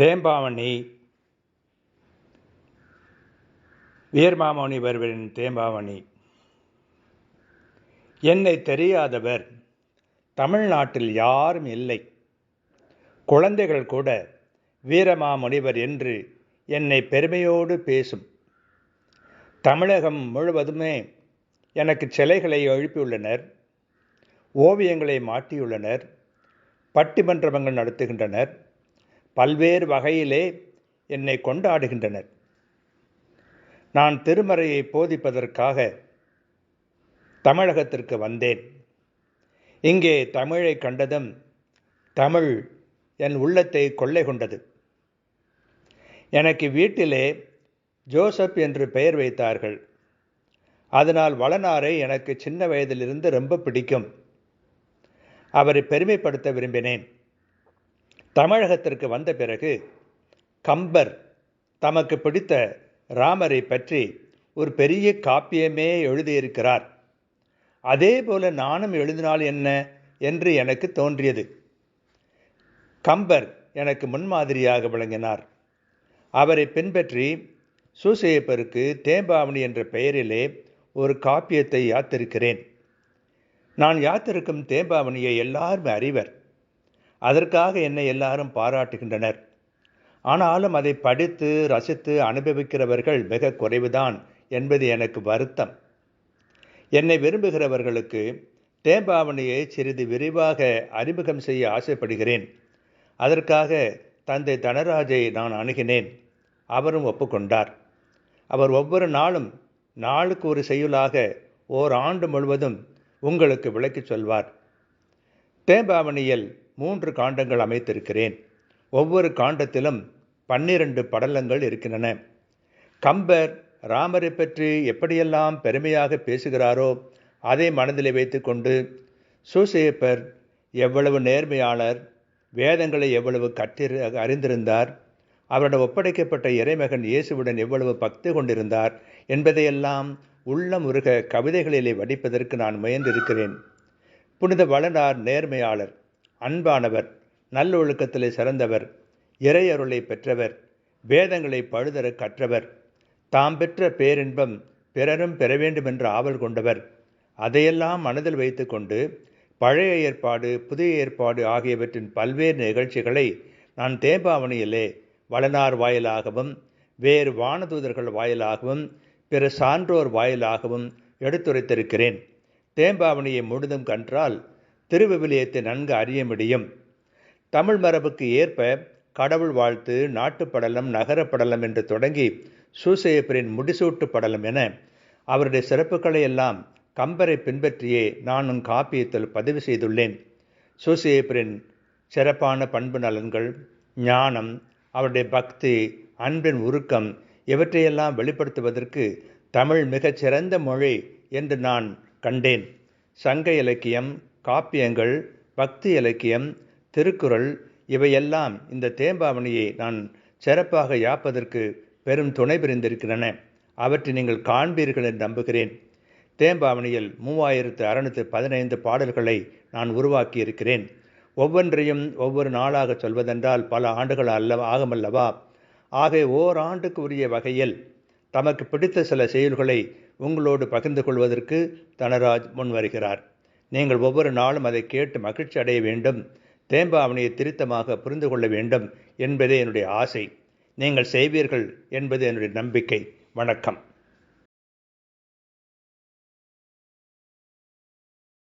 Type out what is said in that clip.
தேம்பாவணி. வீரமாமுனி வருவரின் தேம்பாவணி. என்னை தெரியாதவர் தமிழ்நாட்டில் யாரும் இல்லை. குழந்தைகள் கூட வீரமாமுனிவர் என்று என்னை பெருமையோடு பேசும். தமிழகம் முழுவதுமே எனக்கு சிலைகளை எழுப்பியுள்ளனர் ஓவியங்களை மாட்டியுள்ளனர் பட்டிமன்றங்கள் நடத்துகின்றனர் பல்வேறு வகையிலே என்னை கொண்டாடுகின்றனர். நான் திருமறையை போதிப்பதற்காக தமிழகத்திற்கு வந்தேன். இங்கே தமிழை கண்டதும் தமிழ் என் உள்ளத்தை கொள்ளை கொண்டது. எனக்கு வீட்டிலே ஜோசப் என்று பெயர் வைத்தார்கள். அதனால் வளனாரை எனக்கு சின்ன வயதிலிருந்து ரொம்ப பிடிக்கும். அவரை பெருமைப்படுத்த விரும்பினேன். தமிழகத்திற்கு வந்த பிறகு கம்பர் தமக்கு பிடித்த ராமரை பற்றி ஒரு பெரிய காப்பியமே எழுதியிருக்கிறார். அதே போல நானும் எழுதினால் என்ன என்று எனக்கு தோன்றியது. கம்பர் எனக்கு முன்மாதிரியாக விளங்கினார். அவரை பின்பற்றி சூசையப்பருக்கு தேம்பாவணி என்ற பெயரிலே ஒரு காப்பியத்தை யாத்திருக்கிறேன். நான் யாத்திருக்கும் தேம்பாவணியை எல்லாரும் அறிவர். அதற்காக என்னை எல்லாரும் பாராட்டுகின்றனர். ஆனாலும் அதை படித்து ரசித்து அனுபவிக்கிறவர்கள் மிக குறைவுதான் என்பது எனக்கு வருத்தம். என்னை விரும்புகிறவர்களுக்கு தேம்பாவணியை சிறிது விரிவாக அறிமுகம் செய்ய ஆசைப்படுகிறேன். அதற்காக தந்தை தனராஜை நான் அணுகினேன். அவரும் ஒப்புக்கொண்டார். அவர் ஒவ்வொரு நாளும் நாளுக்கு ஒரு செய்யுளாக ஓர் ஆண்டு முழுவதும் உங்களுக்கு விளக்கிச் சொல்வார். தேம்பாவணியில் மூன்று காண்டங்கள் அமைத்திருக்கிறேன். ஒவ்வொரு காண்டத்திலும் பன்னிரண்டு படலங்கள் இருக்கின்றன. கம்பர் ராமரை பற்றி எப்படியெல்லாம் பெருமையாக பேசுகிறாரோ அதை மனதில் வைத்துக்கொண்டு சூசேப்பர் எவ்வளவு நேர்மையாளர் வேதங்களை எவ்வளவு கற்றி அறிந்திருந்தார் அவரிடம் ஒப்படைக்கப்பட்ட இறைமகன் இயேசுவுடன் எவ்வளவு பக்தி கொண்டிருந்தார் என்பதையெல்லாம் உள்ளம் உருக கவிதைகளிலே வடிப்பதற்கு நான் முயன்றிருக்கிறேன். புனித வளனார் நேர்மையாளர். அன்பானவர் நல்லொழுக்கத்திலே சிறந்தவர் இறையருளை பெற்றவர் வேதங்களை பழுதர கற்றவர் தாம் பெற்ற பேரின்பம் பிறரும் பெற வேண்டும் என்ற ஆவல் கொண்டவர். அதையெல்லாம் மனதில் வைத்துக்கொண்டு பழைய ஏற்பாடு புதிய ஏற்பாடு ஆகியவற்றின் பல்வேறு நிகழ்ச்சிகளை நான் தேம்பாவணியிலே வளனார் வாயிலாகவும் வேறு வானதூதர்கள் வாயிலாகவும் பிற சான்றோர் வாயிலாகவும் எடுத்துரைத்திருக்கிறேன். தேம்பாவணியை முழுதும் கன்றால் திருவிவிலியத்தை நன்கு அறிய முடியும். தமிழ் மரபுக்கு ஏற்ப கடவுள் வாழ்த்து நாட்டுப்படலம் நகரப்படலம் என்று தொடங்கி சூசையப்பரின் முடிசூட்டு படலம் என அவருடைய சிறப்புகளை எல்லாம் கம்பரை பின்பற்றியே நான் உன் காப்பியத்தில் பதிவு செய்துள்ளேன். சூசையப்பரின் சிறப்பான பண்பு நலன்கள் ஞானம் அவருடைய பக்தி அன்பின் உருக்கம் இவற்றையெல்லாம் வெளிப்படுத்துவதற்கு தமிழ் மிகச் சிறந்த மொழி என்று நான் கண்டேன். சங்க இலக்கியம் காப்பியங்கள் பக்தி இலக்கியம் திருக்குறள் இவையெல்லாம் இந்த தேம்பாவணியை நான் சிறப்பாக யாப்பதற்கு பெரும் துணை புரிந்திருக்கின்றன. அவற்றை நீங்கள் காண்பீர்கள் என்று நம்புகிறேன். தேம்பாவணியில் மூவாயிரத்து அறுநூற்று பதினைந்து பாடல்களை நான் உருவாக்கி இருக்கிறேன் ஒவ்வொன்றையும் ஒவ்வொரு நாளாக சொல்வதென்றால் பல ஆண்டுகள் அல்ல ஆகமல்லவா? ஆக ஓராண்டுக்கு உரிய வகையில் தமக்கு பிடித்த சில செயல்களை உங்களோடு பகிர்ந்து கொள்வதற்கு தனராஜ் முன்வருகிறார். நீங்கள் ஒவ்வொரு நாளும் அதை கேட்டு மகிழ்ச்சி அடைய வேண்டும். தேம்பாவணியை திருத்தமாக புரிந்து கொள்ள வேண்டும் என்பதே என்னுடைய ஆசை. நீங்கள் செய்வீர்கள் என்பது என்னுடைய நம்பிக்கை. வணக்கம்.